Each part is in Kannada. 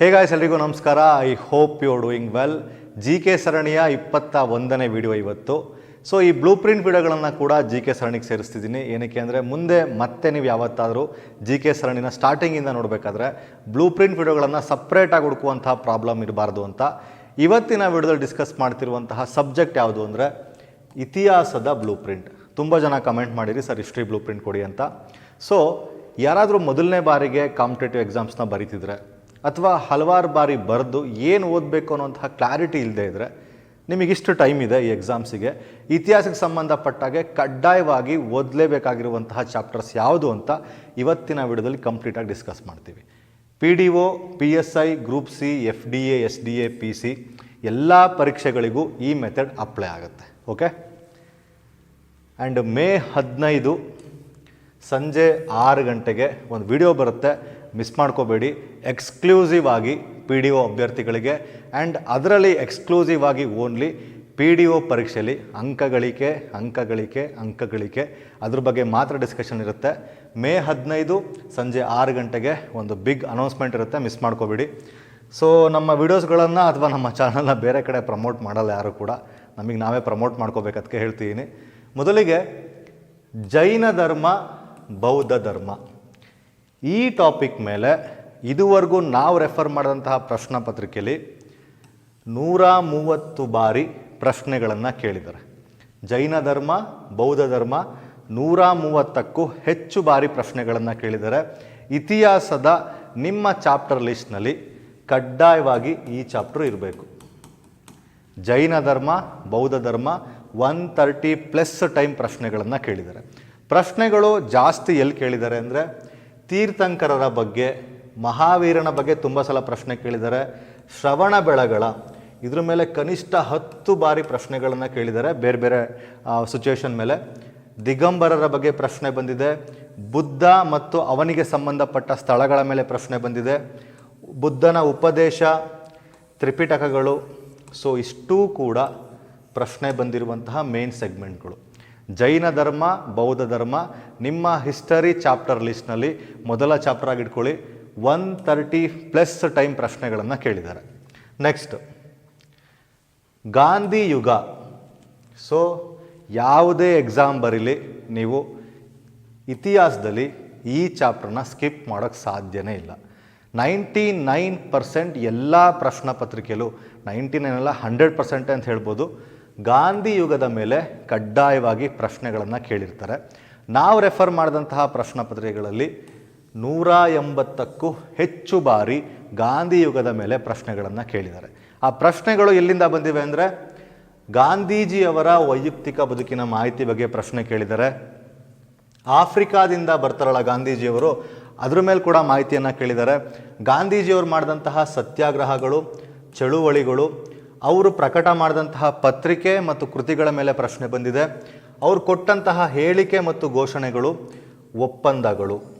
ಹೇಗಾಯ್ಸ್ ಎಲ್ರಿಗೂ ನಮಸ್ಕಾರ. I hope you are doing well. G K ಸರಣಿಯ ಇಪ್ಪತ್ತ ಒಂದನೇ ವಿಡಿಯೋ ಇವತ್ತು. ಸೊ, ಈ ಬ್ಲೂ ಪ್ರಿಂಟ್ ವಿಡಿಯೋಗಳನ್ನು ಕೂಡ ಜಿ ಕೆ ಸರಣಿಗೆ ಸೇರಿಸ್ತಿದ್ದೀನಿ. ಏನಕ್ಕೆ ಅಂದರೆ, ಮುಂದೆ ಮತ್ತೆ ನೀವು ಯಾವತ್ತಾದರೂ ಜಿ ಕೆ ಸರಣಿನ ಸ್ಟಾರ್ಟಿಂಗಿಂದ ನೋಡಬೇಕಾದ್ರೆ ಬ್ಲೂ ಪ್ರಿಂಟ್ ವಿಡಿಯೋಗಳನ್ನು ಸಪ್ರೇಟಾಗಿ ಹುಡುಕುವಂತಹ ಪ್ರಾಬ್ಲಮ್ ಇರಬಾರ್ದು ಅಂತ. ಇವತ್ತಿನ ವಿಡಿಯೋದಲ್ಲಿ ಡಿಸ್ಕಸ್ ಮಾಡ್ತಿರುವಂತಹ ಸಬ್ಜೆಕ್ಟ್ ಯಾವುದು ಅಂದರೆ, ಇತಿಹಾಸದ ಬ್ಲೂ ಪ್ರಿಂಟ್. ತುಂಬ ಜನ ಕಮೆಂಟ್ ಮಾಡಿರಿ, ಸರ್ ಹಿಸ್ಟ್ರಿ ಬ್ಲೂ ಪ್ರಿಂಟ್ ಕೊಡಿ ಅಂತ. ಸೊ, ಯಾರಾದರೂ ಮೊದಲನೇ ಬಾರಿಗೆ ಕಾಂಪಿಟೇಟಿವ್ ಎಕ್ಸಾಮ್ಸ್ನ ಬರೀತಿದ್ರೆ ಅಥವಾ ಹಲವಾರು ಬಾರಿ ಬರೆದು ಏನು ಓದಬೇಕು ಅನ್ನೋಂತಹ ಕ್ಲಾರಿಟಿ ಇಲ್ಲದೆ ಇದ್ದರೆ ನಿಮಗಿಷ್ಟು ಟೈಮ್ ಇದೆ ಈ ಎಕ್ಸಾಮ್ಸಿಗೆ ಇತಿಹಾಸಕ್ಕೆ ಸಂಬಂಧಪಟ್ಟಾಗೆ ಕಡ್ಡಾಯವಾಗಿ ಓದಲೇಬೇಕಾಗಿರುವಂತಹ ಚಾಪ್ಟರ್ಸ್ ಯಾವುದು ಅಂತ ಇವತ್ತಿನ ವಿಡಿಯೋದಲ್ಲಿ ಕಂಪ್ಲೀಟಾಗಿ ಡಿಸ್ಕಸ್ ಮಾಡ್ತೀವಿ. P D O P S I group C F D A S D A P C ಎಲ್ಲ ಪರೀಕ್ಷೆಗಳಿಗೂ ಈ ಮೆಥಡ್ ಅಪ್ಲೈ ಆಗುತ್ತೆ. ಓಕೆ ಆ್ಯಂಡ್ ಮೇ ಹದಿನೈದು ಸಂಜೆ ಆರು ಗಂಟೆಗೆ ಒಂದು ವಿಡಿಯೋ ಬರುತ್ತೆ. ಮಿಸ್ ಮಾಡ್ಕೋಬೇಡಿ. ಎಕ್ಸ್ಕ್ಲೂಸಿವ್ ಆಗಿ ಪಿ ಡಿ ಒ ಅಭ್ಯರ್ಥಿಗಳಿಗೆ ಆ್ಯಂಡ್ ಅದರಲ್ಲಿ ಎಕ್ಸ್ಕ್ಲೂಸಿವ್ ಆಗಿ ಓನ್ಲಿ ಪಿ ಡಿ ಒ ಪರೀಕ್ಷೆಯಲ್ಲಿ ಅಂಕಗಳಿಕೆ ಅಂಕಗಳಿಕೆ ಅಂಕಗಳಿಕೆ ಅದ್ರ ಬಗ್ಗೆ ಮಾತ್ರ ಡಿಸ್ಕಷನ್ ಇರುತ್ತೆ. ಮೇ ಹದಿನೈದು ಸಂಜೆ ಆರು ಗಂಟೆಗೆ ಒಂದು ಬಿಗ್ ಅನೌನ್ಸ್ಮೆಂಟ್ ಇರುತ್ತೆ. ಮಿಸ್ ಮಾಡ್ಕೋಬೇಡಿ. ಸೊ ನಮ್ಮ ವೀಡಿಯೋಸ್ಗಳನ್ನು ಅಥವಾ ನಮ್ಮ ಚಾನಲ್ನ ಬೇರೆ ಕಡೆ ಪ್ರಮೋಟ್ ಮಾಡಲ್ಲ ಯಾರು ಕೂಡ. ನಮಗೆ ನಾವೇ ಪ್ರಮೋಟ್ ಮಾಡ್ಕೋಬೇಕದಕ್ಕೆ ಹೇಳ್ತೀನಿ. ಮೊದಲಿಗೆ ಜೈನ ಧರ್ಮ, ಬೌದ್ಧ ಧರ್ಮ. ಈ ಟಾಪಿಕ್ ಮೇಲೆ ಇದುವರೆಗೂ ನಾವು ರೆಫರ್ ಮಾಡಿದಂತಹ ಪ್ರಶ್ನೆ ಪತ್ರಿಕೆಯಲ್ಲಿ ನೂರ ಮೂವತ್ತು ಬಾರಿ ಪ್ರಶ್ನೆಗಳನ್ನು ಕೇಳಿದ್ದಾರೆ. ಜೈನ ಧರ್ಮ, ಬೌದ್ಧ ಧರ್ಮ ನೂರ ಮೂವತ್ತಕ್ಕೂ ಹೆಚ್ಚು ಬಾರಿ ಪ್ರಶ್ನೆಗಳನ್ನು ಕೇಳಿದ್ದಾರೆ. ಇತಿಹಾಸದ ನಿಮ್ಮ ಚಾಪ್ಟರ್ ಲಿಸ್ಟ್ನಲ್ಲಿ ಕಡ್ಡಾಯವಾಗಿ ಈ ಚಾಪ್ಟರ್ ಇರಬೇಕು. ಜೈನ ಧರ್ಮ, ಬೌದ್ಧ ಧರ್ಮ ಒನ್ ತರ್ಟಿ ಪ್ಲಸ್ ಟೈಮ್ ಪ್ರಶ್ನೆಗಳನ್ನು ಕೇಳಿದ್ದಾರೆ. ಪ್ರಶ್ನೆಗಳು ಜಾಸ್ತಿ ಎಲ್ಲಿ ಕೇಳಿದ್ದಾರೆ ಅಂದರೆ ತೀರ್ಥಂಕರರ ಬಗ್ಗೆ ಮಹಾವೀರನ ಬಗ್ಗೆ ತುಂಬ ಸಲ ಪ್ರಶ್ನೆ ಕೇಳಿದ್ದಾರೆ. ಶ್ರವಣ ಬೆಳಗಳ, ಇದ್ರ ಮೇಲೆ ಕನಿಷ್ಠ ಹತ್ತು ಬಾರಿ ಪ್ರಶ್ನೆಗಳನ್ನು ಕೇಳಿದ್ದಾರೆ ಬೇರೆ ಬೇರೆ ಸಿಚುವೇಶನ್ ಮೇಲೆ. ದಿಗಂಬರರ ಬಗ್ಗೆ ಪ್ರಶ್ನೆ ಬಂದಿದೆ. ಬುದ್ಧ ಮತ್ತು ಅವನಿಗೆ ಸಂಬಂಧಪಟ್ಟ ಸ್ಥಳಗಳ ಮೇಲೆ ಪ್ರಶ್ನೆ ಬಂದಿದೆ. ಬುದ್ಧನ ಉಪದೇಶ, ತ್ರಿಪಿಟಕಗಳು, ಸೊ ಇಷ್ಟೂ ಕೂಡ ಪ್ರಶ್ನೆ ಬಂದಿರುವಂತಹ ಮೇನ್ ಸೆಗ್ಮೆಂಟ್ಗಳು ಜೈನ ಧರ್ಮ, ಬೌದ್ಧ ಧರ್ಮ, ನಿಮ್ಮ ಹಿಸ್ಟರಿ ಚಾಪ್ಟರ್ ಲಿಸ್ಟ್ನಲ್ಲಿ ಮೊದಲ ಚಾಪ್ಟರ್ ಆಗಿ ಇಟ್ಕೊಳ್ಳಿ ಒನ್ ತರ್ಟಿ ಪ್ಲಸ್ ಟೈಮ್ ಪ್ರಶ್ನೆಗಳನ್ನು ಕೇಳಿದ್ದಾರೆ. ನೆಕ್ಸ್ಟ್ ಗಾಂಧಿ ಯುಗ. ಸೊ ಯಾವುದೇ ಎಕ್ಸಾಮ್ ಬರೀಲಿ ನೀವು ಇತಿಹಾಸದಲ್ಲಿ ಈ ಚಾಪ್ಟರ್ನ ಸ್ಕಿಪ್ ಮಾಡೋಕ್ಕೆ ಸಾಧ್ಯನೇ ಇಲ್ಲ. ನೈಂಟಿ ನೈನ್ ಪರ್ಸೆಂಟ್ ಎಲ್ಲ ಪ್ರಶ್ನೆ ಪತ್ರಿಕೆಯಲ್ಲೂ ನೈಂಟಿ ನೈನ್ ಎಲ್ಲ ಹಂಡ್ರೆಡ್ ಪರ್ಸೆಂಟ್ ಅಂತ ಹೇಳ್ಬೋದು ಗಾಂಧಿ ಯುಗದ ಮೇಲೆ ಕಡ್ಡಾಯವಾಗಿ ಪ್ರಶ್ನೆಗಳನ್ನು ಕೇಳಿರ್ತಾರೆ. ನಾವು ರೆಫರ್ ಮಾಡಿದಂತಹ ಪ್ರಶ್ನೆ ಪತ್ರಿಕೆಗಳಲ್ಲಿ ನೂರ ಎಂಬತ್ತಕ್ಕೂ ಹೆಚ್ಚು ಬಾರಿ ಗಾಂಧಿ ಯುಗದ ಮೇಲೆ ಪ್ರಶ್ನೆಗಳನ್ನು ಕೇಳಿದ್ದಾರೆ. ಆ ಪ್ರಶ್ನೆಗಳು ಎಲ್ಲಿಂದ ಬಂದಿವೆ ಅಂದರೆ ಗಾಂಧೀಜಿಯವರ ವೈಯಕ್ತಿಕ ಬದುಕಿನ ಮಾಹಿತಿ ಬಗ್ಗೆ ಪ್ರಶ್ನೆ ಕೇಳಿದ್ದಾರೆ. ಆಫ್ರಿಕಾದಿಂದ ಬರ್ತಾರಲ್ಲ ಗಾಂಧೀಜಿಯವರು, ಅದ್ರ ಮೇಲೆ ಕೂಡ ಮಾಹಿತಿಯನ್ನು ಕೇಳಿದ್ದಾರೆ. ಗಾಂಧೀಜಿಯವರು ಮಾಡಿದಂತಹ ಸತ್ಯಾಗ್ರಹಗಳು, ಚಳುವಳಿಗಳು, ಅವರು ಪ್ರಕಟ ಮಾಡಿದಂತಹ ಪತ್ರಿಕೆ ಮತ್ತು ಕೃತಿಗಳ ಮೇಲೆ ಪ್ರಶ್ನೆ ಬಂದಿದೆ. ಅವರು ಕೊಟ್ಟಂತಹ ಹೇಳಿಕೆ ಮತ್ತು ಘೋಷಣೆಗಳು ಒಪ್ಪಂದಗಳು.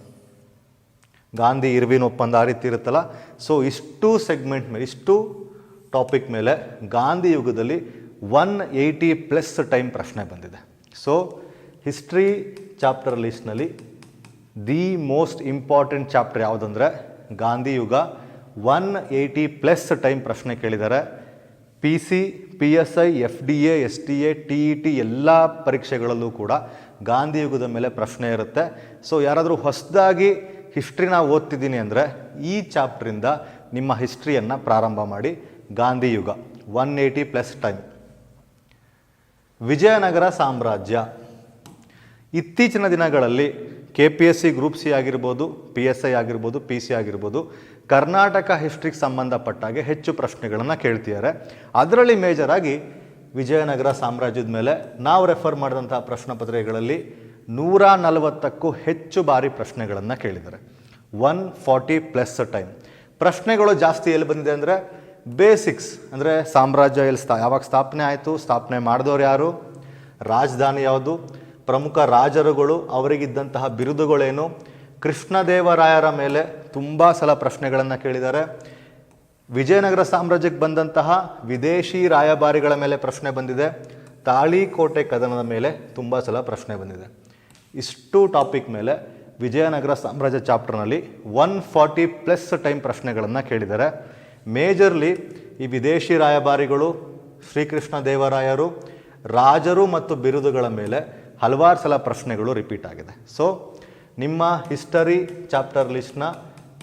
ಗಾಂಧಿ ಇರ್ವಿನ್ ಒಪ್ಪಂದ ಆ ರೀತಿ ಇರುತ್ತಲ್ಲ? ಸೊ ಇಷ್ಟು ಸೆಗ್ಮೆಂಟ್ ಮೇಲೆ, ಇಷ್ಟು ಟಾಪಿಕ್ ಮೇಲೆ ಗಾಂಧಿ ಯುಗದಲ್ಲಿ ಒನ್ ಏಯ್ಟಿ ಪ್ಲಸ್ ಟೈಮ್ ಪ್ರಶ್ನೆ ಬಂದಿದೆ. ಸೊ ಹಿಸ್ಟ್ರಿ ಚಾಪ್ಟರ್ ಲಿಸ್ಟ್ನಲ್ಲಿ ದಿ ಮೋಸ್ಟ್ ಇಂಪಾರ್ಟೆಂಟ್ ಚಾಪ್ಟರ್ ಯಾವುದಂದರೆ ಗಾಂಧಿ ಯುಗ ಒನ್ ಏಯ್ಟಿ ಪ್ಲಸ್ ಟೈಮ್ ಪ್ರಶ್ನೆ ಕೇಳಿದ್ದಾರೆ. P C P S I F D A S T A T E T ಎಲ್ಲ ಪರೀಕ್ಷೆಗಳಲ್ಲೂ ಕೂಡ ಗಾಂಧಿ ಯುಗದ ಮೇಲೆ ಪ್ರಶ್ನೆ ಇರುತ್ತೆ. ಸೊ ಯಾರಾದರೂ ಹೊಸದಾಗಿ ಹಿಸ್ಟ್ರಿನ ಓದ್ತಿದ್ದೀನಿ ಅಂದರೆ ಈ ಚಾಪ್ಟ್ರಿಂದ ನಿಮ್ಮ ಹಿಸ್ಟ್ರಿಯನ್ನು ಪ್ರಾರಂಭ ಮಾಡಿ ಗಾಂಧಿ ಯುಗ one eighty plus time Vijayanagara ಸಾಮ್ರಾಜ್ಯ. ಇತ್ತೀಚಿನ ದಿನಗಳಲ್ಲಿ K P S C group C ಆಗಿರ್ಬೋದು ಪಿ ಎಸ್ ಐ ಆಗಿರ್ಬೋದು ಪಿ ಸಿ ಆಗಿರ್ಬೋದು, ಕರ್ನಾಟಕ ಹಿಸ್ಟ್ರಿಗೆ ಸಂಬಂಧಪಟ್ಟಾಗೆ ಹೆಚ್ಚು ಪ್ರಶ್ನೆಗಳನ್ನು ಕೇಳ್ತಿದ್ದಾರೆ. ಅದರಲ್ಲಿ ಮೇಜರಾಗಿ ವಿಜಯನಗರ ಸಾಮ್ರಾಜ್ಯದ ಮೇಲೆ ನಾವು ರೆಫರ್ ಮಾಡಿದಂಥ ಪ್ರಶ್ನೆ ಪತ್ರಿಕೆಗಳಲ್ಲಿ ನೂರ ನಲವತ್ತಕ್ಕೂ ಹೆಚ್ಚು ಬಾರಿ ಪ್ರಶ್ನೆಗಳನ್ನು ಕೇಳಿದ್ದಾರೆ. One forty plus time. ಪ್ರಶ್ನೆಗಳು ಜಾಸ್ತಿ ಎಲ್ಲಿ ಬಂದಿದೆ ಅಂದರೆ ಬೇಸಿಕ್ಸ್, ಅಂದರೆ ಸಾಮ್ರಾಜ್ಯ ಎಲ್ಲಿ ಸ್ಥಾ, ಯಾವಾಗ ಸ್ಥಾಪನೆ ಆಯಿತು, ಸ್ಥಾಪನೆ ಮಾಡಿದವರು ಯಾರು? ರಾಜಧಾನಿ ಯಾವುದು? ಪ್ರಮುಖ ರಾಜರುಗಳು, ಅವರಿಗಿದ್ದಂತಹ ಬಿರುದುಗಳೇನು? ಕೃಷ್ಣದೇವರಾಯರ ಮೇಲೆ ತುಂಬ ಸಲ ಪ್ರಶ್ನೆಗಳನ್ನು ಕೇಳಿದ್ದಾರೆ. ವಿಜಯನಗರ ಸಾಮ್ರಾಜ್ಯಕ್ಕೆ ಬಂದಂತಹ ವಿದೇಶಿ ರಾಯಭಾರಿಗಳ ಮೇಲೆ ಪ್ರಶ್ನೆ ಬಂದಿದೆ. ತಾಳಿಕೋಟೆ ಕದನದ ಮೇಲೆ ತುಂಬ ಸಲ ಪ್ರಶ್ನೆ ಬಂದಿದೆ. ಇಷ್ಟು ಟಾಪಿಕ್ ಮೇಲೆ ವಿಜಯನಗರ ಸಾಮ್ರಾಜ್ಯ ಚಾಪ್ಟರ್ನಲ್ಲಿ ಒನ್ ಫಾರ್ಟಿ ಪ್ಲಸ್ ಟೈಮ್ ಪ್ರಶ್ನೆಗಳನ್ನು ಕೇಳಿದ್ದಾರೆ. ಮೇಜರ್ಲಿ ಈ ವಿದೇಶಿ ರಾಯಭಾರಿಗಳು, ಶ್ರೀಕೃಷ್ಣ ದೇವರಾಯರು, ರಾಜರು ಮತ್ತು ಬಿರುದುಗಳ ಮೇಲೆ ಹಲವಾರು ಸಲ ಪ್ರಶ್ನೆಗಳು ರಿಪೀಟ್ ಆಗಿದೆ. ಸೊ ನಿಮ್ಮ ಹಿಸ್ಟರಿ ಚಾಪ್ಟರ್ ಲಿಸ್ಟ್ನ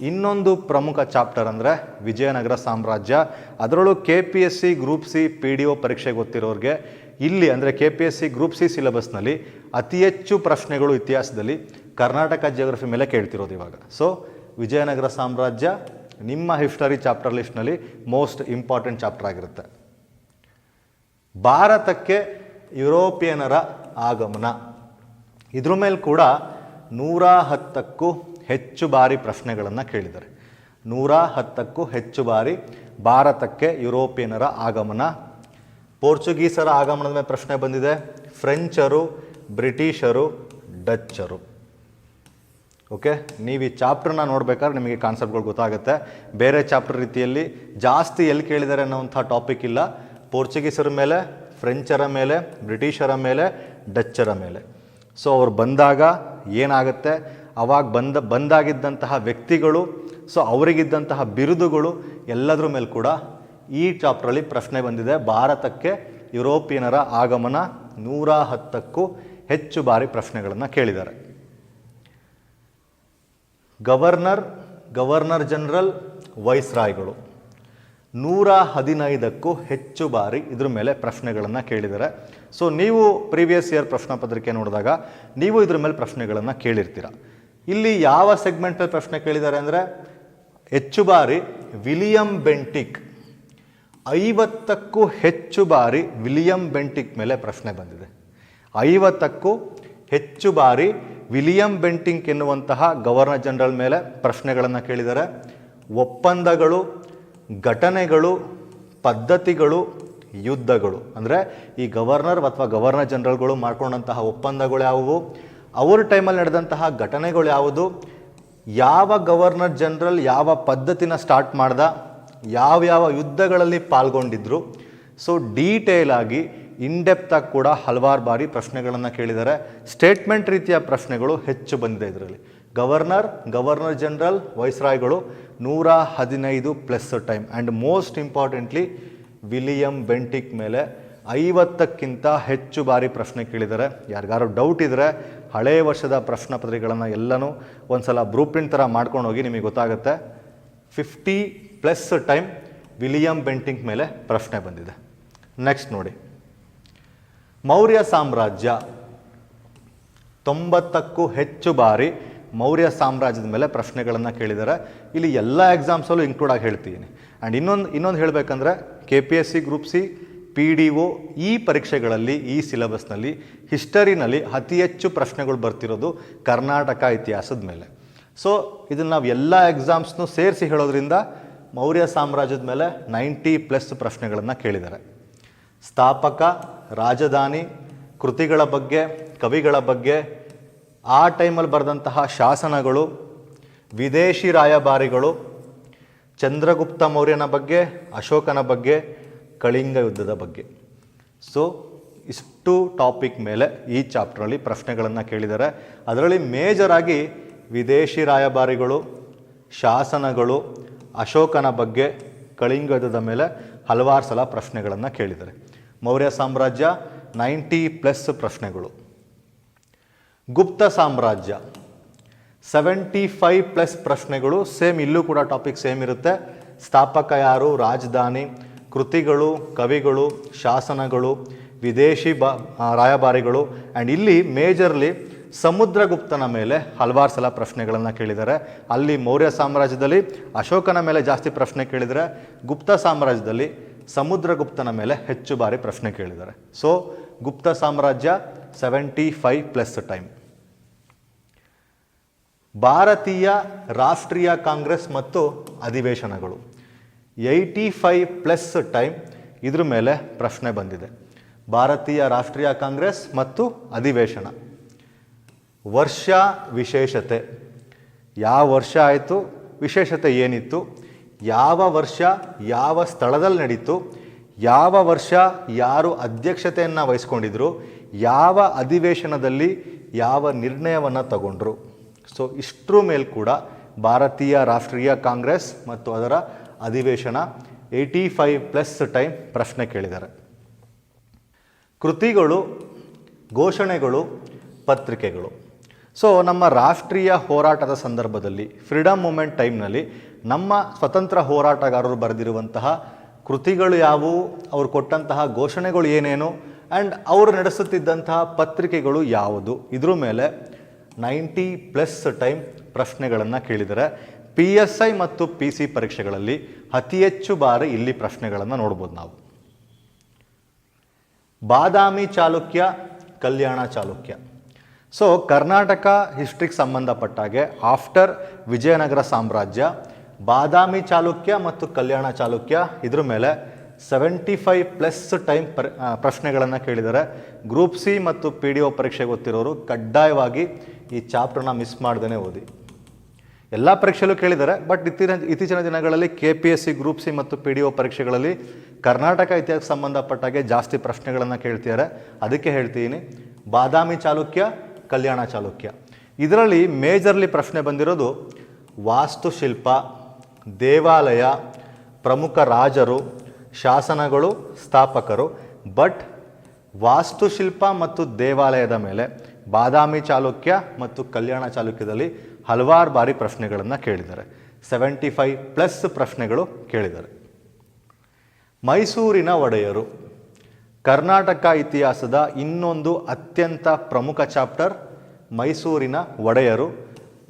ಇನ್ನೊಂದು ಪ್ರಮುಖ ಚಾಪ್ಟರ್ ಅಂದರೆ ವಿಜಯನಗರ ಸಾಮ್ರಾಜ್ಯ. ಅದರಲ್ಲೂ K P S C group C P D O ಪರೀಕ್ಷೆ ಗೊತ್ತಿರೋರಿಗೆ ಇಲ್ಲಿ ಅಂದರೆ K P S C group C ಸಿಲೆಬಸ್ನಲ್ಲಿ ಅತಿ ಹೆಚ್ಚು ಪ್ರಶ್ನೆಗಳು ಇತಿಹಾಸದಲ್ಲಿ ಕರ್ನಾಟಕ ಜಿಯೋಗ್ರಫಿ ಮೇಲೆ ಕೇಳ್ತಿರೋದು ಇವಾಗ. ಸೊ ವಿಜಯನಗರ ಸಾಮ್ರಾಜ್ಯ ನಿಮ್ಮ ಹಿಸ್ಟರಿ ಚಾಪ್ಟರ್ ಲಿಸ್ಟ್ನಲ್ಲಿ ಮೋಸ್ಟ್ ಇಂಪಾರ್ಟೆಂಟ್ ಚಾಪ್ಟರ್ ಆಗಿರುತ್ತೆ. ಭಾರತಕ್ಕೆ ಯುರೋಪಿಯನರ ಆಗಮನ. ಇದ್ರ ಮೇಲೆ ಕೂಡ ನೂರ ಹತ್ತಕ್ಕೂ ಹೆಚ್ಚು ಬಾರಿ ಪ್ರಶ್ನೆಗಳನ್ನು ಕೇಳಿದ್ದಾರೆ. ನೂರ ಹತ್ತಕ್ಕೂ ಹೆಚ್ಚು ಬಾರಿ ಭಾರತಕ್ಕೆ ಯುರೋಪಿಯನರ ಆಗಮನ ಪೋರ್ಚುಗೀಸರ ಆಗಮನದ ಮೇಲೆ ಪ್ರಶ್ನೆ ಬಂದಿದೆ. ಫ್ರೆಂಚರು, ಬ್ರಿಟಿಷರು, ಡಚ್ಚರು. ಓಕೆ? ನೀವು ಈ ಚಾಪ್ಟರ್ನ ನೋಡ್ಬೇಕಾದ್ರೆ ನಿಮಗೆ ಕಾನ್ಸೆಪ್ಟ್ಗಳು ಗೊತ್ತಾಗುತ್ತೆ. ಬೇರೆ ಚಾಪ್ಟರ್ ರೀತಿಯಲ್ಲಿ ಜಾಸ್ತಿ ಎಲ್ಲಿ ಕೇಳಿದ್ದಾರೆ ಅನ್ನೋವಂಥ ಟಾಪಿಕ್ ಇಲ್ಲ. ಪೋರ್ಚುಗೀಸರ ಮೇಲೆ, ಫ್ರೆಂಚರ ಮೇಲೆ, ಬ್ರಿಟಿಷರ ಮೇಲೆ, ಡಚ್ಚರ ಮೇಲೆ. ಸೊ ಅವ್ರು ಬಂದಾಗ ಏನಾಗುತ್ತೆ? ಅವಾಗ ಬಂದ, ಬಂದಾಗಿದ್ದಂತಹ ವ್ಯಕ್ತಿಗಳು ಸೊ ಅವರಿಗಿದ್ದಂತಹ ಬಿರುದುಗಳು ಎಲ್ಲದರ ಮೇಲೆ ಕೂಡ ಈ ಚಾಪ್ಟ್ರಲ್ಲಿ ಪ್ರಶ್ನೆ ಬಂದಿದೆ. ಭಾರತಕ್ಕೆ ಯುರೋಪಿಯನರ ಆಗಮನ ನೂರ ಹತ್ತಕ್ಕೂ ಹೆಚ್ಚು ಬಾರಿ ಪ್ರಶ್ನೆಗಳನ್ನು ಕೇಳಿದ್ದಾರೆ. ಗವರ್ನರ್ ಗವರ್ನರ್ ಜನರಲ್ ವೈಸ್ರಾಯ್ಗಳು ನೂರ ಹದಿನೈದಕ್ಕೂ ಹೆಚ್ಚು ಬಾರಿ ಇದ್ರ ಮೇಲೆ ಪ್ರಶ್ನೆಗಳನ್ನು ಕೇಳಿದ್ದಾರೆ. ಸೊ ನೀವು ಪ್ರೀವಿಯಸ್ ಇಯರ್ ಪ್ರಶ್ನೆ ಪತ್ರಿಕೆ ನೋಡಿದಾಗ ನೀವು ಇದ್ರ ಮೇಲೆ ಪ್ರಶ್ನೆಗಳನ್ನು ಕೇಳಿರ್ತೀರ. ಇಲ್ಲಿ ಯಾವ ಸೆಗ್ಮೆಂಟಲ್ಲಿ ಪ್ರಶ್ನೆ ಕೇಳಿದ್ದಾರೆ ಅಂದರೆ, ಹೆಚ್ಚು ಬಾರಿ ವಿಲಿಯಂ ಬೆಂಟಿಕ್ ಐವತ್ತಕ್ಕೂ ಹೆಚ್ಚು ಬಾರಿ ವಿಲಿಯಂ ಬೆಂಟಿಕ್ ಮೇಲೆ ಪ್ರಶ್ನೆ ಬಂದಿದೆ. ಐವತ್ತಕ್ಕೂ ಹೆಚ್ಚು ಬಾರಿ ವಿಲಿಯಂ ಬೆಂಟಿಂಕ್ ಎನ್ನುವಂತಹ ಗವರ್ನರ್ ಜನರಲ್ ಮೇಲೆ ಪ್ರಶ್ನೆಗಳನ್ನು ಕೇಳಿದ್ದಾರೆ. ಒಪ್ಪಂದಗಳು, ಘಟನೆಗಳು, ಪದ್ಧತಿಗಳು, ಯುದ್ಧಗಳು. ಅಂದರೆ ಈ ಗವರ್ನರ್ ಅಥವಾ ಗವರ್ನರ್ ಜನರಲ್ಗಳು ಮಾಡ್ಕೊಂಡಂತಹ ಒಪ್ಪಂದಗಳು ಯಾವುವು? ಅವ್ರ ಟೈಮಲ್ಲಿ ನಡೆದಂತಹ ಘಟನೆಗಳು ಯಾವುದು? ಯಾವ ಗವರ್ನರ್ ಜನರಲ್ ಯಾವ ಪದ್ಧತಿನ ಸ್ಟಾರ್ಟ್ ಮಾಡ್ದ? ಯಾವ್ಯಾವ ಯುದ್ಧಗಳಲ್ಲಿ ಪಾಲ್ಗೊಂಡಿದ್ರು. ಸೊ ಡೀಟೇಲ್ ಆಗಿ ಇನ್ಡೆಪ್ತಾಗಿ ಕೂಡ ಹಲವಾರು ಬಾರಿ ಪ್ರಶ್ನೆಗಳನ್ನು ಕೇಳಿದ್ದಾರೆ ಸ್ಟೇಟ್ಮೆಂಟ್ ರೀತಿಯ ಪ್ರಶ್ನೆಗಳು ಹೆಚ್ಚು ಬಂದಿದೆ ಇದರಲ್ಲಿ. ಗವರ್ನರ್ ಗವರ್ನರ್ ಜನರಲ್ ವೈಸ್ರಾಯ್ಗಳು ನೂರ ಹದಿನೈದು plus time and most importantly William Bentinck ಮೇಲೆ ಐವತ್ತಕ್ಕಿಂತ ಹೆಚ್ಚು ಬಾರಿ ಪ್ರಶ್ನೆ ಕೇಳಿದ್ದಾರೆ ಯಾರಿಗಾರು ಡೌಟ್ ಇದ್ದರೆ ಹಳೆಯ ವರ್ಷದ ಪ್ರಶ್ನೆ ಪತ್ರಿಕೆಗಳನ್ನು ಎಲ್ಲನೂ ಒಂದು ಸಲ ಬ್ರೂ ಪ್ರಿಂಟ್ ಥರ ಮಾಡ್ಕೊಂಡು ಹೋಗಿ ನಿಮಗೆ ಗೊತ್ತಾಗುತ್ತೆ. Fifty plus time William Bentinck ಮೇಲೆ ಪ್ರಶ್ನೆ ಬಂದಿದೆ. ನೆಕ್ಸ್ಟ್ ನೋಡಿ. ಮೌರ್ಯ ಸಾಮ್ರಾಜ್ಯ ತೊಂಬತ್ತಕ್ಕೂ ಹೆಚ್ಚು ಬಾರಿ ಮೌರ್ಯ ಸಾಮ್ರಾಜ್ಯದ ಮೇಲೆ ಪ್ರಶ್ನೆಗಳನ್ನು ಕೇಳಿದ್ದಾರೆ ಇಲ್ಲಿ ಎಲ್ಲ ಎಕ್ಸಾಮ್ಸಲ್ಲೂ ಇನ್ಕ್ಲೂಡ್ ಆಗಿ ಹೇಳ್ತೀನಿ. ಆ್ಯಂಡ್ ಇನ್ನೊಂದು ಇನ್ನೊಂದು ಹೇಳಬೇಕಂದ್ರೆ K P S C group C P D O ಈ ಪರೀಕ್ಷೆಗಳಲ್ಲಿ, ಈ ಸಿಲೆಬಸ್ನಲ್ಲಿ ಹಿಸ್ಟರಿನಲ್ಲಿ ಅತಿ ಹೆಚ್ಚು ಪ್ರಶ್ನೆಗಳು ಬರ್ತಿರೋದು ಕರ್ನಾಟಕ ಇತಿಹಾಸದ ಮೇಲೆ. ಸೊ ಇದನ್ನು ನಾವು ಎಲ್ಲ ಎಕ್ಸಾಮ್ಸ್ನೂ ಸೇರಿಸಿ ಹೇಳೋದ್ರಿಂದ ಮೌರ್ಯ ಸಾಮ್ರಾಜ್ಯದ ಮೇಲೆ ನೈಂಟಿ ಪ್ಲಸ್ ಪ್ರಶ್ನೆಗಳನ್ನು ಕೇಳಿದ್ದಾರೆ. ಸ್ಥಾಪಕ, ರಾಜಧಾನಿ, ಕೃತಿಗಳ ಬಗ್ಗೆ, ಕವಿಗಳ ಬಗ್ಗೆ, ಆ ಟೈಮಲ್ಲಿ ಬರೆದಂತಹ ಶಾಸನಗಳು, ವಿದೇಶಿ ರಾಯಭಾರಿಗಳು, ಚಂದ್ರಗುಪ್ತ ಮೌರ್ಯನ ಬಗ್ಗೆ, ಅಶೋಕನ ಬಗ್ಗೆ, ಕಳಿಂಗ ಯುದ್ಧದ ಬಗ್ಗೆ. ಸೊ ಇಷ್ಟು ಟಾಪಿಕ್ ಮೇಲೆ ಈ ಚಾಪ್ಟ್ರಲ್ಲಿ ಪ್ರಶ್ನೆಗಳನ್ನು ಕೇಳಿದ್ದಾರೆ. ಅದರಲ್ಲಿ ಮೇಜರಾಗಿ ವಿದೇಶಿ ರಾಯಭಾರಿಗಳು, ಶಾಸನಗಳು ಅಶೋಕನ ಬಗ್ಗೆ ಕಳಿಂಗದ ಮೇಲೆ ಹಲವಾರು ಸಲ ಪ್ರಶ್ನೆಗಳನ್ನು ಕೇಳಿದ್ದಾರೆ. ಮೌರ್ಯ ಸಾಮ್ರಾಜ್ಯ ನೈಂಟಿ ಪ್ಲಸ್ ಪ್ರಶ್ನೆಗಳು. ಗುಪ್ತ ಸಾಮ್ರಾಜ್ಯ ಸೆವೆಂಟಿ ಫೈವ್ ಪ್ಲಸ್ ಪ್ರಶ್ನೆಗಳು, ಸೇಮ್ ಇಲ್ಲೂ ಕೂಡ ಟಾಪಿಕ್ ಸೇಮ್ ಇರುತ್ತೆ. ಸ್ಥಾಪಕ ಯಾರು? ರಾಜಧಾನಿ. ಕೃತಿಗಳು, ಕವಿಗಳು, ಶಾಸನಗಳು, ವಿದೇಶಿ ಬಾ ರಾಯಭಾರಿಗಳು. ಆ್ಯಂಡ್ ಇಲ್ಲಿ ಮೇಜರ್ಲಿ ಸಮುದ್ರಗುಪ್ತನ ಮೇಲೆ ಹಲವಾರು ಸಲ ಪ್ರಶ್ನೆಗಳನ್ನು ಕೇಳಿದ್ದಾರೆ ಅಲ್ಲಿ ಮೌರ್ಯ ಸಾಮ್ರಾಜ್ಯದಲ್ಲಿ ಅಶೋಕನ ಮೇಲೆ ಜಾಸ್ತಿ ಪ್ರಶ್ನೆ ಕೇಳಿದರೆ. ಗುಪ್ತ ಸಾಮ್ರಾಜ್ಯದಲ್ಲಿ ಸಮುದ್ರಗುಪ್ತನ ಮೇಲೆ ಹೆಚ್ಚು ಬಾರಿ ಪ್ರಶ್ನೆ ಕೇಳಿದ್ದಾರೆ ಸೊ ಗುಪ್ತ ಸಾಮ್ರಾಜ್ಯ ಸೆವೆಂಟಿ ಫೈವ್ ಪ್ಲಸ್ ಟೈಮ್ ಭಾರತೀಯ ರಾಷ್ಟ್ರೀಯ ಕಾಂಗ್ರೆಸ್ ಮತ್ತು ಅಧಿವೇಶನಗಳು. ಏಯ್ಟಿ ಫೈವ್ ಪ್ಲಸ್ ಟೈಮ್ ಇದ್ರ ಮೇಲೆ ಪ್ರಶ್ನೆ ಬಂದಿದೆ. ಭಾರತೀಯ ರಾಷ್ಟ್ರೀಯ ಕಾಂಗ್ರೆಸ್ ಮತ್ತು ಅಧಿವೇಶನ. ವರ್ಷ ವಿಶೇಷತೆ. ಯಾವ ವರ್ಷ ಆಯಿತು? ವಿಶೇಷತೆ ಏನಿತ್ತು? ಯಾವ ವರ್ಷ ಯಾವ ಸ್ಥಳದಲ್ಲಿ ನಡೀತು? ಯಾವ ವರ್ಷ ಯಾರು ಅಧ್ಯಕ್ಷತೆಯನ್ನು ವಹಿಸ್ಕೊಂಡಿದ್ರು? ಯಾವ ಅಧಿವೇಶನದಲ್ಲಿ ಯಾವ ನಿರ್ಣಯವನ್ನು ತಗೊಂಡ್ರು? ಸೊ ಇಷ್ಟರ ಮೇಲೆ ಕೂಡ ಭಾರತೀಯ ರಾಷ್ಟ್ರೀಯ ಕಾಂಗ್ರೆಸ್ ಮತ್ತು ಅದರ ಅಧಿವೇಶನ ಏಯ್ಟಿ ಫೈವ್ ಪ್ಲಸ್ ಟೈಮ್ ಪ್ರಶ್ನೆ ಕೇಳಿದ್ದಾರೆ. ಕೃತಿಗಳು, ಘೋಷಣೆಗಳು, ಪತ್ರಿಕೆಗಳು. ಸೊ ನಮ್ಮ ರಾಷ್ಟ್ರೀಯ ಹೋರಾಟದ ಸಂದರ್ಭದಲ್ಲಿ ಫ್ರೀಡಮ್ ಮೂಮೆಂಟ್ ಟೈಮ್ನಲ್ಲಿ ನಮ್ಮ ಸ್ವತಂತ್ರ ಹೋರಾಟಗಾರರು ಬರೆದಿರುವಂತಹ ಕೃತಿಗಳು ಯಾವುವು, ಅವರು ಕೊಟ್ಟಂತಹ ಘೋಷಣೆಗಳು ಏನೇನು ಆ್ಯಂಡ್ ಅವರು ನಡೆಸುತ್ತಿದ್ದಂತಹ ಪತ್ರಿಕೆಗಳು ಯಾವುದು? ಇದ್ರ ಮೇಲೆ ನೈಂಟಿ ಪ್ಲಸ್ ಟೈಮ್ ಪ್ರಶ್ನೆಗಳನ್ನು ಕೇಳಿದರೆ ಪಿ ಎಸ್ ಐ ಮತ್ತು ಪಿ ಸಿ ಪರೀಕ್ಷೆಗಳಲ್ಲಿ ಅತಿ ಹೆಚ್ಚು ಬಾರಿ ಇಲ್ಲಿ ಪ್ರಶ್ನೆಗಳನ್ನು ನೋಡ್ಬೋದು ನಾವು. ಬಾದಾಮಿ ಚಾಲುಕ್ಯ, ಕಲ್ಯಾಣ ಚಾಲುಕ್ಯ. ಸೊ ಕರ್ನಾಟಕ ಹಿಸ್ಟ್ರಿಗೆ ಸಂಬಂಧಪಟ್ಟಾಗೆ ಆಫ್ಟರ್ ವಿಜಯನಗರ ಸಾಮ್ರಾಜ್ಯ, ಬಾದಾಮಿ ಚಾಲುಕ್ಯ ಮತ್ತು ಕಲ್ಯಾಣ ಚಾಲುಕ್ಯ ಇದ್ರ ಮೇಲೆ ಸೆವೆಂಟಿ ಫೈವ್ ಪ್ಲಸ್ ಟೈಮ್ ಪ್ರ ಪ್ರಶ್ನೆಗಳನ್ನು ಕೇಳಿದ್ದಾರೆ ಗ್ರೂಪ್ ಸಿ ಮತ್ತು ಪಿ ಡಿ ಒ ಪರೀಕ್ಷೆಗೆ ಗೊತ್ತಿರೋರು ಕಡ್ಡಾಯವಾಗಿ ಈ ಚಾಪ್ಟರ್ನ ಮಿಸ್ ಮಾಡ್ದೇ ಓದಿ. ಎಲ್ಲ ಪರೀಕ್ಷೆಯಲ್ಲೂ ಕೇಳಿದ್ದಾರೆ ಬಟ್ ಇತ್ತೀನ ಇತ್ತೀಚಿನ ದಿನಗಳಲ್ಲಿ K P S C group C ಮತ್ತು ಪಿ ಡಿ ಒ ಪರೀಕ್ಷೆಗಳಲ್ಲಿ ಕರ್ನಾಟಕ ಇತಿಹಾಸಕ್ಕೆ ಸಂಬಂಧಪಟ್ಟಾಗೆ ಜಾಸ್ತಿ ಪ್ರಶ್ನೆಗಳನ್ನು ಕೇಳ್ತಿದ್ದಾರೆ ಅದಕ್ಕೆ ಹೇಳ್ತೀನಿ, ಬಾದಾಮಿ ಚಾಲುಕ್ಯ ಕಲ್ಯಾಣ ಚಾಲುಕ್ಯ. ಇದರಲ್ಲಿ ಮೇಜರ್ಲಿ ಪ್ರಶ್ನೆ ಬಂದಿರೋದು ವಾಸ್ತುಶಿಲ್ಪ, ದೇವಾಲಯ, ಪ್ರಮುಖ ರಾಜರು, ಶಾಸನಗಳು, ಸ್ಥಾಪಕರು. ಬಟ್ ವಾಸ್ತುಶಿಲ್ಪ ಮತ್ತು ದೇವಾಲಯದ ಮೇಲೆ ಬಾದಾಮಿ ಚಾಲುಕ್ಯ ಮತ್ತು ಕಲ್ಯಾಣ ಚಾಲುಕ್ಯದಲ್ಲಿ ಹಲವಾರು ಬಾರಿ ಪ್ರಶ್ನೆಗಳನ್ನು ಕೇಳಿದ್ದಾರೆ. ಸೆವೆಂಟಿ ಫೈವ್ ಪ್ಲಸ್ ಪ್ರಶ್ನೆಗಳು ಕೇಳಿದ್ದಾರೆ. ಮೈಸೂರಿನ ಒಡೆಯರು ಕರ್ನಾಟಕ ಇತಿಹಾಸದ ಇನ್ನೊಂದು ಅತ್ಯಂತ ಪ್ರಮುಖ ಚಾಪ್ಟರ್ ಮೈಸೂರಿನ ಒಡೆಯರು.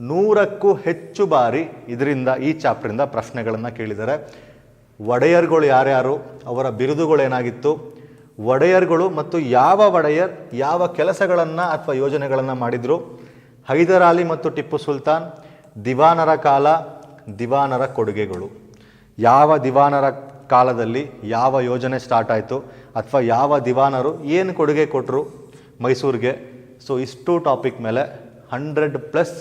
ನೂರಕ್ಕೂ ಹೆಚ್ಚು ಬಾರಿ ಇದರಿಂದ ಈ ಚಾಪ್ಟರಿಂದ ಪ್ರಶ್ನೆಗಳನ್ನು ಕೇಳಿದ್ದಾರೆ. ಒಡೆಯರ್ಗಳು ಯಾರ್ಯಾರು? ಅವರ ಬಿರುದುಗಳೇನಾಗಿತ್ತು ಒಡೆಯರ್ಗಳು ಮತ್ತು ಯಾವ ಒಡೆಯರ್ ಯಾವ ಕೆಲಸಗಳನ್ನು ಅಥವಾ ಯೋಜನೆಗಳನ್ನು ಮಾಡಿದರು? ಹೈದರಾಲಿ ಮತ್ತು ಟಿಪ್ಪು ಸುಲ್ತಾನ್, ದಿವಾನರ ಕಾಲ, ದಿವಾನರ ಕೊಡುಗೆಗಳು. ಯಾವ ದಿವಾನರ ಕಾಲದಲ್ಲಿ ಯಾವ ಯೋಜನೆ ಸ್ಟಾರ್ಟ್ ಆಯಿತು? ಅಥವಾ ಯಾವ ದಿವಾನರು ಏನು ಕೊಡುಗೆ ಕೊಟ್ಟರು ಮೈಸೂರಿಗೆ? ಸೊ ಇಷ್ಟು ಟಾಪಿಕ್ ಮೇಲೆ ಹಂಡ್ರೆಡ್ ಪ್ಲಸ್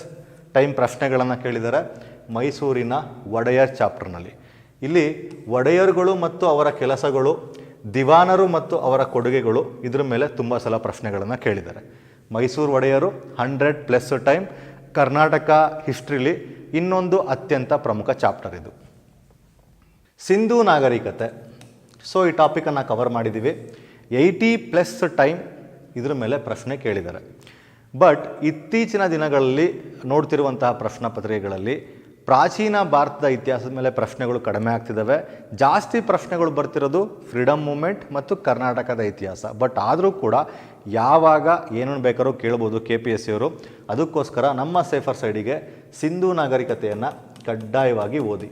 ಟೈಮ್ ಪ್ರಶ್ನೆಗಳನ್ನು ಕೇಳಿದ್ದಾರೆ ಮೈಸೂರಿನ ಒಡೆಯರ್ ಚಾಪ್ಟರ್ನಲ್ಲಿ ಇಲ್ಲಿ ಒಡೆಯರ್ಗಳು ಮತ್ತು ಅವರ ಕೆಲಸಗಳು, ದಿವಾನರು ಮತ್ತು ಅವರ ಕೊಡುಗೆಗಳು ಇದ್ರ ಮೇಲೆ ತುಂಬ ಸಲ ಪ್ರಶ್ನೆಗಳನ್ನು ಕೇಳಿದ್ದಾರೆ ಮೈಸೂರು ಒಡೆಯರು ಹಂಡ್ರೆಡ್ ಪ್ಲಸ್ ಟೈಮ್ ಕರ್ನಾಟಕ ಹಿಸ್ಟ್ರಿಲಿ ಇನ್ನೊಂದು ಅತ್ಯಂತ ಪ್ರಮುಖ ಚಾಪ್ಟರ್ ಇದು. ಸಿಂಧೂ ನಾಗರಿಕತೆ. ಸೊ ಈ ಟಾಪಿಕನ್ನು ಕವರ್ ಮಾಡಿದ್ದೀವಿ ಏಯ್ಟಿ ಪ್ಲಸ್ ಟೈಮ್ ಇದ್ರ ಮೇಲೆ ಪ್ರಶ್ನೆ ಕೇಳಿದ್ದಾರೆ. ಬಟ್ ಇತ್ತೀಚಿನ ದಿನಗಳಲ್ಲಿ ನೋಡ್ತಿರುವಂತಹ ಪ್ರಶ್ನೆ ಪತ್ರಿಕೆಗಳಲ್ಲಿ ಪ್ರಾಚೀನ ಭಾರತದ ಇತಿಹಾಸದ ಮೇಲೆ ಪ್ರಶ್ನೆಗಳು ಕಡಿಮೆ ಆಗ್ತಿದ್ದಾವೆ. ಜಾಸ್ತಿ ಪ್ರಶ್ನೆಗಳು ಬರ್ತಿರೋದು ಫ್ರೀಡಮ್ ಮೂಮೆಂಟ್ ಮತ್ತು ಕರ್ನಾಟಕದ ಇತಿಹಾಸ. ಬಟ್ ಆದರೂ ಕೂಡ ಯಾವಾಗ ಏನೇನು ಬೇಕಾದ್ರೂ ಕೇಳ್ಬೋದು ಕೆ ಪಿ ಎಸ್ ಸಿಯವರು ಅದಕ್ಕೋಸ್ಕರ ನಮ್ಮ ಸೇಫರ್ ಸೈಡಿಗೆ ಸಿಂಧೂ ನಾಗರಿಕತೆಯನ್ನು ಕಡ್ಡಾಯವಾಗಿ ಓದಿ.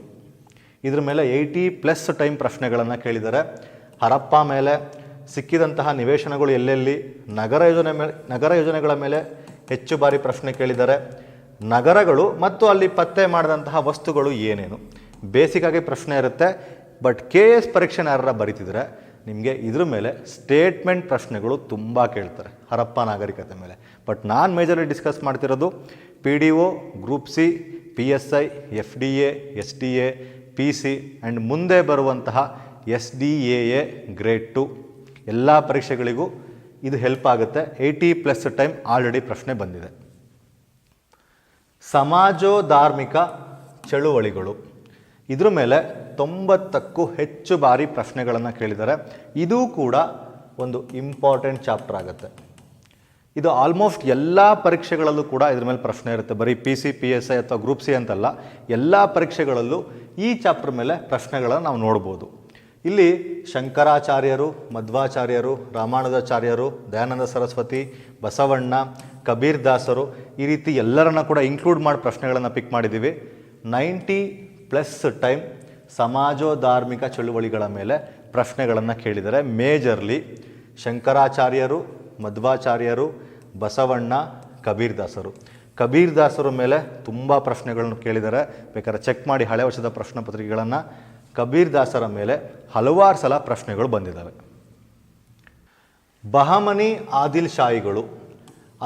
ಇದ್ರ ಮೇಲೆ ಏಯ್ಟಿ ಪ್ಲಸ್ ಟೈಮ್ ಪ್ರಶ್ನೆಗಳನ್ನು ಕೇಳಿದ್ದಾರೆ ಹರಪ್ಪ ಮೇಲೆ ಸಿಕ್ಕಿದಂತಹ ನಿವೇಶನಗಳು ಎಲ್ಲೆಲ್ಲಿ? ನಗರ ಯೋಜನೆ ಮೇಲೆ ನಗರ ಯೋಜನೆಗಳ ಮೇಲೆ ಹೆಚ್ಚು ಬಾರಿ ಪ್ರಶ್ನೆ ಕೇಳಿದ್ದಾರೆ ನಗರಗಳು ಮತ್ತು ಅಲ್ಲಿ ಪತ್ತೆ ಮಾಡಿದಂತಹ ವಸ್ತುಗಳು ಏನೇನು? ಬೇಸಿಕ್ಕಾಗಿ ಪ್ರಶ್ನೆ ಇರುತ್ತೆ. ಬಟ್ ಕೆ ಎಸ್ ಪರೀಕ್ಷೆನ ಯಾರ ಬರೀತಿದ್ರೆ? ನಿಮಗೆ ಇದ್ರ ಮೇಲೆ ಸ್ಟೇಟ್ಮೆಂಟ್ ಪ್ರಶ್ನೆಗಳು ತುಂಬ ಕೇಳ್ತಾರೆ, ಹರಪ್ಪ ನಾಗರಿಕತೆ ಮೇಲೆ. ಬಟ್ ನಾನು ಮೇಜರ್ಲಿ ಡಿಸ್ಕಸ್ ಮಾಡ್ತಿರೋದು P D O group C P S I F D A S D A P C and ಮುಂದೆ ಬರುವಂತಹ S D A A grade two ಎಲ್ಲ ಪರೀಕ್ಷೆಗಳಿಗೂ ಇದು ಹೆಲ್ಪ್ ಆಗುತ್ತೆ. ಏಯ್ಟಿ ಪ್ಲಸ್ ಟೈಮ್ ಆಲ್ರೆಡಿ ಪ್ರಶ್ನೆ ಬಂದಿದೆ. ಸಮಾಜೋಧಾರ್ಮಿಕ ಚಳುವಳಿಗಳು. ಇದ್ರ ಮೇಲೆ ತೊಂಬತ್ತಕ್ಕೂ ಹೆಚ್ಚು ಬಾರಿ ಪ್ರಶ್ನೆಗಳನ್ನು ಕೇಳಿದ್ದಾರೆ. ಇದೂ ಕೂಡ ಒಂದು ಇಂಪಾರ್ಟೆಂಟ್ ಚಾಪ್ಟರ್ ಆಗುತ್ತೆ. ಇದು ಆಲ್ಮೋಸ್ಟ್ ಎಲ್ಲ ಪರೀಕ್ಷೆಗಳಲ್ಲೂ ಕೂಡ ಇದ್ರ ಮೇಲೆ ಪ್ರಶ್ನೆ ಇರುತ್ತೆ. ಬರೀ P C P S I ಅಥವಾ ಗ್ರೂಪ್ ಸಿ ಅಂತಲ್ಲ, ಎಲ್ಲ ಪರೀಕ್ಷೆಗಳಲ್ಲೂ ಈ ಚಾಪ್ಟರ್ ಮೇಲೆ ಪ್ರಶ್ನೆಗಳನ್ನು ನಾವು ನೋಡ್ಬೋದು. ಇಲ್ಲಿ ಶಂಕರಾಚಾರ್ಯರು, ಮಧ್ವಾಚಾರ್ಯರು, ರಾಮಾನುಜಾಚಾರ್ಯರು, ದಯಾನಂದ ಸರಸ್ವತಿ, ಬಸವಣ್ಣ, ಕಬೀರ್ ದಾಸರು ಈ ರೀತಿ ಎಲ್ಲರನ್ನ ಕೂಡ ಇನ್ಕ್ಲೂಡ್ ಮಾಡಿ ಪ್ರಶ್ನೆಗಳನ್ನು ಪಿಕ್ ಮಾಡಿದ್ದೀವಿ. ನೈಂಟಿ ಪ್ಲಸ್ ಟೈಮ್ ಸಮಾಜೋಧಾರ್ಮಿಕ ಚಳುವಳಿಗಳ ಮೇಲೆ ಪ್ರಶ್ನೆಗಳನ್ನು ಕೇಳಿದರೆ ಮೇಜರ್ಲಿ ಶಂಕರಾಚಾರ್ಯರು ಮಧ್ವಾಚಾರ್ಯರು, ಬಸವಣ್ಣ ಕಬೀರ್ ದಾಸರು ಕಬೀರ್ ದಾಸರ ಮೇಲೆ ತುಂಬ ಪ್ರಶ್ನೆಗಳನ್ನು ಕೇಳಿದ್ದಾರೆ. ಬೇಕಾದ್ರೆ ಚೆಕ್ ಮಾಡಿ ಹಳೆ ವರ್ಷದ ಪ್ರಶ್ನೆ ಪತ್ರಿಕೆಗಳನ್ನು. ಕಬೀರ್ ದಾಸರ ಮೇಲೆ ಹಲವಾರು ಸಲ ಪ್ರಶ್ನೆಗಳು ಬಂದಿದ್ದಾವೆ. ಬಹಮನಿ ಆದಿಲ್ ಶಾಹಿಗಳು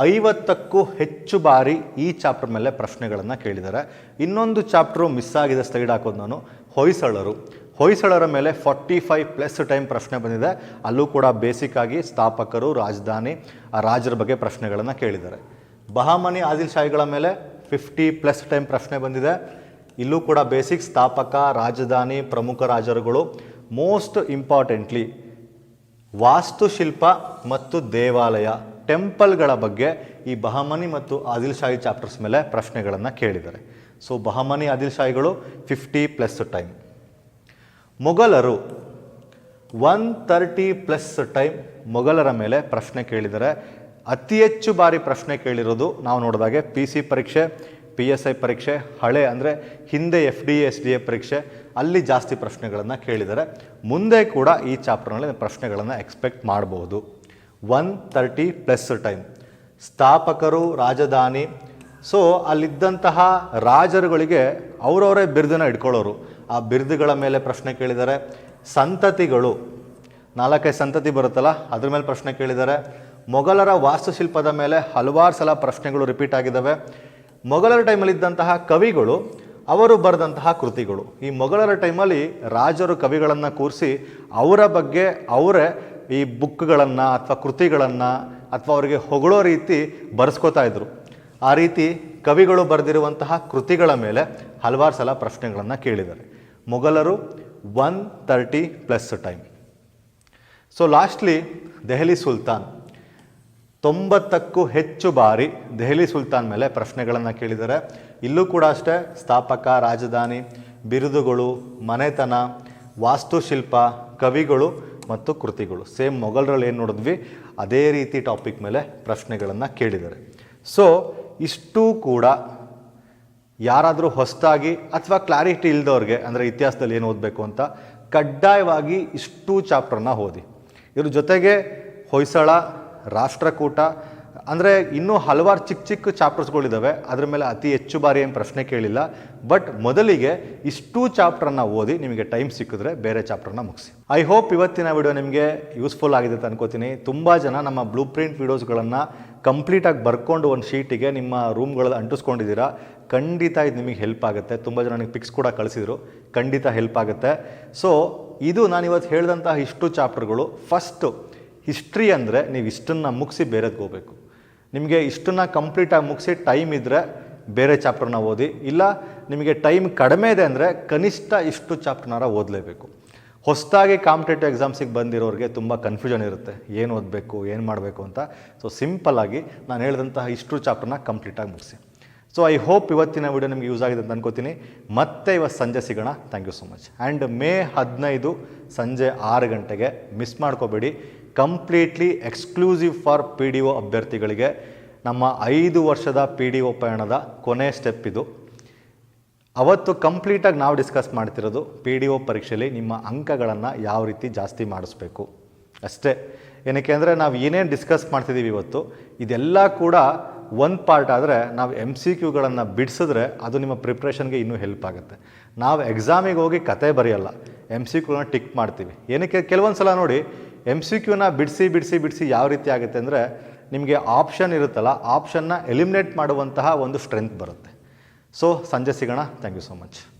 ಐವತ್ತಕ್ಕೂ ಹೆಚ್ಚು ಬಾರಿ ಈ ಚಾಪ್ಟರ್ ಮೇಲೆ ಪ್ರಶ್ನೆಗಳನ್ನು ಕೇಳಿದ್ದಾರೆ. ಇನ್ನೊಂದು ಚಾಪ್ಟ್ರು ಮಿಸ್ ಆಗಿದೆ ಸ್ಲೈಡ್ ಹಾಕೋದು ನಾನು. ಹೊಯ್ಸಳರು ಹೊಯ್ಸಳರ ಮೇಲೆ ಫಾರ್ಟಿ ಫೈವ್ ಪ್ಲಸ್ ಟೈಮ್ ಪ್ರಶ್ನೆ ಬಂದಿದೆ. ಅಲ್ಲೂ ಕೂಡ ಬೇಸಿಕ್ ಆಗಿ ಸ್ಥಾಪಕರು, ರಾಜಧಾನಿ, ಆ ರಾಜರ ಬಗ್ಗೆ ಪ್ರಶ್ನೆಗಳನ್ನು ಕೇಳಿದ್ದಾರೆ. ಬಹಾಮನಿ ಆದಿಲ್ ಶಾಹಿಗಳ ಮೇಲೆ ಫಿಫ್ಟಿ ಪ್ಲಸ್ ಟೈಮ್ ಪ್ರಶ್ನೆ ಬಂದಿದೆ. ಇಲ್ಲೂ ಕೂಡ ಬೇಸಿಕ್ ಸ್ಥಾಪಕ, ರಾಜಧಾನಿ, ಪ್ರಮುಖ ರಾಜರುಗಳು ಮೋಸ್ಟ್ ಇಂಪಾರ್ಟೆಂಟ್ಲಿ ವಾಸ್ತುಶಿಲ್ಪ ಮತ್ತು ದೇವಾಲಯ ಟೆಂಪಲ್ಗಳ ಬಗ್ಗೆ ಈ ಬಹಮನಿ ಮತ್ತು ಆದಿಲ್ ಶಾಹಿ ಚಾಪ್ಟರ್ಸ್ ಮೇಲೆ ಪ್ರಶ್ನೆಗಳನ್ನು ಕೇಳಿದ್ದಾರೆ. ಸೊ ಬಹಮನಿ, ಆದಿಲ್ ಶಾಹಿಗಳು ಫಿಫ್ಟಿ ಪ್ಲಸ್ ಟೈಮ್ ಮೊಘಲರು ಒನ್ ತರ್ಟಿ ಪ್ಲಸ್ ಟೈಮ್ ಮೊಘಲರ ಮೇಲೆ ಪ್ರಶ್ನೆ ಕೇಳಿದರೆ ಅತಿ ಹೆಚ್ಚು ಬಾರಿ ಪ್ರಶ್ನೆ ಕೇಳಿರೋದು ನಾವು ನೋಡಿದಾಗೆ ಪಿ ಸಿ ಪರೀಕ್ಷೆ ಪಿ ಎಸ್ ಐ ಪರೀಕ್ಷೆ, ಹಳೆ ಅಂದರೆ ಹಿಂದೆ F D S D A ಪರೀಕ್ಷೆ, ಅಲ್ಲಿ ಜಾಸ್ತಿ ಪ್ರಶ್ನೆಗಳನ್ನು ಕೇಳಿದರೆ ಮುಂದೆ ಕೂಡ ಈ ಚಾಪ್ಟರ್ನಲ್ಲಿ ಪ್ರಶ್ನೆಗಳನ್ನು ಎಕ್ಸ್ಪೆಕ್ಟ್ ಮಾಡಬಹುದು ಒನ್ ತರ್ಟಿ ಪ್ಲಸ್ ಟೈಮ್ ಸ್ಥಾಪಕರು, ರಾಜಧಾನಿ ಸೊ ಅಲ್ಲಿದ್ದಂತಹ ರಾಜರುಗಳಿಗೆ ಅವರವರೇ ಬಿರುದನ್ನ ಇಟ್ಕೊಳ್ಳೋರು. ಆ ಬಿರುದುಗಳ ಮೇಲೆ ಪ್ರಶ್ನೆ ಕೇಳಿದ್ದಾರೆ. ಸಂತತಿಗಳು. ನಾಲ್ಕೈದು ಸಂತತಿ ಬರುತ್ತಲ್ಲ, ಅದ್ರ ಮೇಲೆ ಪ್ರಶ್ನೆ ಕೇಳಿದ್ದಾರೆ. ಮೊಘಲರ ವಾಸ್ತುಶಿಲ್ಪದ ಮೇಲೆ ಹಲವಾರು ಸಲ ಪ್ರಶ್ನೆಗಳು ರಿಪೀಟ್ ಆಗಿದ್ದಾವೆ. ಮೊಘಲರ ಟೈಮಲ್ಲಿ ಇದ್ದಂತಹ ಕವಿಗಳು, ಅವರು ಬರೆದಂತಹ ಕೃತಿಗಳು. ಈ ಮೊಘಲರ ಟೈಮಲ್ಲಿ ರಾಜರು ಕವಿಗಳನ್ನು ಕೂರಿಸಿ ಅವರ ಬಗ್ಗೆ ಅವರೇ ಈ ಬುಕ್ಗಳನ್ನು ಅಥವಾ ಕೃತಿಗಳನ್ನು ಅಥವಾ ಅವರಿಗೆ ಹೊಗಳೋ ರೀತಿ ಬರೆಸ್ಕೋತಾ ಇದ್ರು. ಆ ರೀತಿ ಕವಿಗಳು ಬರೆದಿರುವಂತಹ ಕೃತಿಗಳ ಮೇಲೆ ಹಲವಾರು ಸಲ ಪ್ರಶ್ನೆಗಳನ್ನು ಕೇಳಿದ್ದಾರೆ. ಮೊಘಲರು one thirty plus time. So lastly Delhi Sultan. ತೊಂಬತ್ತಕ್ಕೂ ಹೆಚ್ಚು ಬಾರಿ ದೆಹಲಿ ಸುಲ್ತಾನ್ ಮೇಲೆ ಪ್ರಶ್ನೆಗಳನ್ನು ಕೇಳಿದ್ದಾರೆ. ಇಲ್ಲೂ ಕೂಡ ಅಷ್ಟೇ ಸ್ಥಾಪಕ, ರಾಜಧಾನಿ, ಬಿರುದುಗಳು, ಮನೆತನ, ವಾಸ್ತುಶಿಲ್ಪ, ಕವಿಗಳು ಮತ್ತು ಕೃತಿಗಳು. ಸೇಮ್ ಮೊಘಲರಲ್ಲಿ ಏನು ನೋಡಿದ್ವಿ? ಅದೇ ರೀತಿ ಟಾಪಿಕ್ ಮೇಲೆ ಪ್ರಶ್ನೆಗಳನ್ನು ಕೇಳಿದ್ದಾರೆ. ಸೊ ಇಷ್ಟೂ ಕೂಡ ಯಾರಾದರೂ ಹೊಸದಾಗಿ ಅಥವಾ ಕ್ಲಾರಿಟಿ ಇಲ್ದವ್ರಿಗೆ, ಅಂದರೆ ಇತಿಹಾಸದಲ್ಲಿ ಏನು ಓದಬೇಕು ಅಂತ, ಕಡ್ಡಾಯವಾಗಿ ಇಷ್ಟು ಚಾಪ್ಟರ್ನ ಓದಿ. ಇದ್ರ ಜೊತೆಗೆ ಹೊಯ್ಸಳ, ರಾಷ್ಟ್ರಕೂಟ, ಅಂದರೆ ಇನ್ನೂ ಹಲವಾರು ಚಿಕ್ಕ ಚಿಕ್ಕ ಚಾಪ್ಟರ್ಸ್ಗಳಿದ್ದಾವೆ ಅದ್ರ ಮೇಲೆ ಅತಿ ಹೆಚ್ಚು ಬಾರಿ ಏನು ಪ್ರಶ್ನೆ ಕೇಳಿಲ್ಲ. ಬಟ್ ಮೊದಲಿಗೆ ಇಷ್ಟು ಚಾಪ್ಟರ್ನ ಓದಿ ನಿಮಗೆ ಟೈಮ್ ಸಿಕ್ಕಿದ್ರೆ ಬೇರೆ ಚಾಪ್ಟರ್ನ ಮುಗಿಸಿ. ಐ ಹೋಪ್ ಇವತ್ತಿನ ವಿಡಿಯೋ ನಿಮಗೆ ಯೂಸ್ಫುಲ್ ಆಗಿದೆ ಅಂತ ಅನ್ಕೋತೀನಿ. ತುಂಬ ಜನ ನಮ್ಮ ಬ್ಲೂ ಪ್ರಿಂಟ್ ವೀಡಿಯೋಸ್ಗಳನ್ನು ಕಂಪ್ಲೀಟಾಗಿ ಬರ್ಕೊಂಡು ಒಂದು ಶೀಟಿಗೆ ನಿಮ್ಮ ರೂಮ್ಗಳಲ್ಲಿ ಅಂಟಿಸ್ಕೊಂಡಿದ್ದೀರಾ? ಖಂಡಿತ ಇದು ನಿಮಗೆ ಹೆಲ್ಪ್ ಆಗುತ್ತೆ. ತುಂಬ ಜನ ನನಗೆ ಪಿಕ್ಸ್ ಕೂಡ ಕಳಿಸಿದ್ರು. ಖಂಡಿತ ಹೆಲ್ಪ್ ಆಗುತ್ತೆ. ಸೊ ಇದು ನಾನು ಇವತ್ತು ಹೇಳಿದಂತಹ ಇಷ್ಟು ಚಾಪ್ಟರ್ಗಳು. ಫಸ್ಟು ಹಿಸ್ಟ್ರಿ ಅಂದರೆ ನೀವು ಇಷ್ಟನ್ನು ಮುಗಿಸಿ ಬೇರೆದ್ಗೆ ಹೋಗಬೇಕು. ನಿಮಗೆ ಇಷ್ಟನ್ನು ಕಂಪ್ಲೀಟಾಗಿ ಮುಗಿಸಿ ಟೈಮ್ ಇದ್ದರೆ ಬೇರೆ ಚಾಪ್ಟರ್ನ ಓದಿ. ಇಲ್ಲ, ನಿಮಗೆ ಟೈಮ್ ಕಡಿಮೆ ಇದೆ ಅಂದರೆ ಕನಿಷ್ಠ ಇಷ್ಟು ಚಾಪ್ಟರ್ನಾರ ಓದಲೇಬೇಕು. ಹೊಸದಾಗಿ ಕಾಂಪಿಟೇಟಿವ್ ಎಕ್ಸಾಮ್ಸಿಗೆ ಬಂದಿರೋರಿಗೆ ತುಂಬ ಕನ್ಫ್ಯೂಷನ್ ಇರುತ್ತೆ. ಏನು ಓದಬೇಕು, ಏನು ಮಾಡಬೇಕು ಅಂತ. ಸೊ ಸಿಂಪಲ್ಲಾಗಿ ನಾನು ಹೇಳಿದಂತಹ ಇಷ್ಟು ಚಾಪ್ಟರ್ನ ಕಂಪ್ಲೀಟಾಗಿ ಮುಗಿಸಿ. ಸೊ ಐ ಹೋಪ್ ಇವತ್ತಿನ ವಿಡಿಯೋ ನಿಮಗೆ ಯೂಸ್ ಆಗಿದೆ ಅಂತ ಅನ್ಕೋತೀನಿ. ಮತ್ತೆ ಇವತ್ತು ಸಂಜೆ ಸಿಗೋಣ. Thank you so much and May ಹದಿನೈದು ಸಂಜೆ ಆರು ಗಂಟೆಗೆ ಮಿಸ್ ಮಾಡ್ಕೋಬೇಡಿ. Completely exclusive for P D O ಅಭ್ಯರ್ಥಿಗಳಿಗೆ ನಮ್ಮ ಐದು ವರ್ಷದ ಪಿ ಡಿ ಒ ಪಯಣದ ಕೊನೆ ಸ್ಟೆಪ್ ಇದು. ಅವತ್ತು ಕಂಪ್ಲೀಟಾಗಿ ನಾವು ಡಿಸ್ಕಸ್ ಮಾಡ್ತಿರೋದು ಪಿ ಡಿ ಒ ಪರೀಕ್ಷೆಯಲ್ಲಿ ನಿಮ್ಮ ಅಂಕಗಳನ್ನು ಯಾವ ರೀತಿ ಜಾಸ್ತಿ ಮಾಡಿಸ್ಬೇಕು. ಅಷ್ಟೇ. ಏನಕ್ಕೆ ಅಂದರೆ ನಾವು ಏನೇನು ಡಿಸ್ಕಸ್ ಮಾಡ್ತಿದ್ದೀವಿ ಇವತ್ತು, ಇದೆಲ್ಲ ಕೂಡ ಒಂದು ಪಾರ್ಟ್ ಆದರೆ ನಾವು ಎಂ ಸಿ ಕ್ಯೂಗಳನ್ನು ಬಿಡಿಸಿದ್ರೆ ಅದು ನಿಮ್ಮ ಪ್ರಿಪ್ರೇಷನ್ಗೆ ಇನ್ನೂ ಹೆಲ್ಪ್ ಆಗುತ್ತೆ. ನಾವು ಎಕ್ಸಾಮಿಗೆ ಹೋಗಿ ಕತೆ ಬರೆಯಲ್ಲ ಎಂ ಸಿ ಕ್ಯೂನ ಟಿಕ್ ಮಾಡ್ತೀವಿ. ಏನಕ್ಕೆ ಕೆಲವೊಂದು ಸಲ ನೋಡಿ ಎಂ ಸಿ ಕ್ಯೂನ ಬಿಡಿಸಿ ಬಿಡಿಸಿ ಬಿಡಿಸಿ ಯಾವ ರೀತಿ ಆಗುತ್ತೆ ಅಂದರೆ ನಿಮಗೆ ಆಪ್ಷನ್ ಇರುತ್ತಲ್ಲ ಆಪ್ಷನ್ನ ಎಲಿಮಿನೇಟ್ ಮಾಡುವಂತಹ ಒಂದು ಸ್ಟ್ರೆಂತ್ ಬರುತ್ತೆ. ಸೊ ಸಂಜೆ ಸಿಗೋಣ. Thank you so much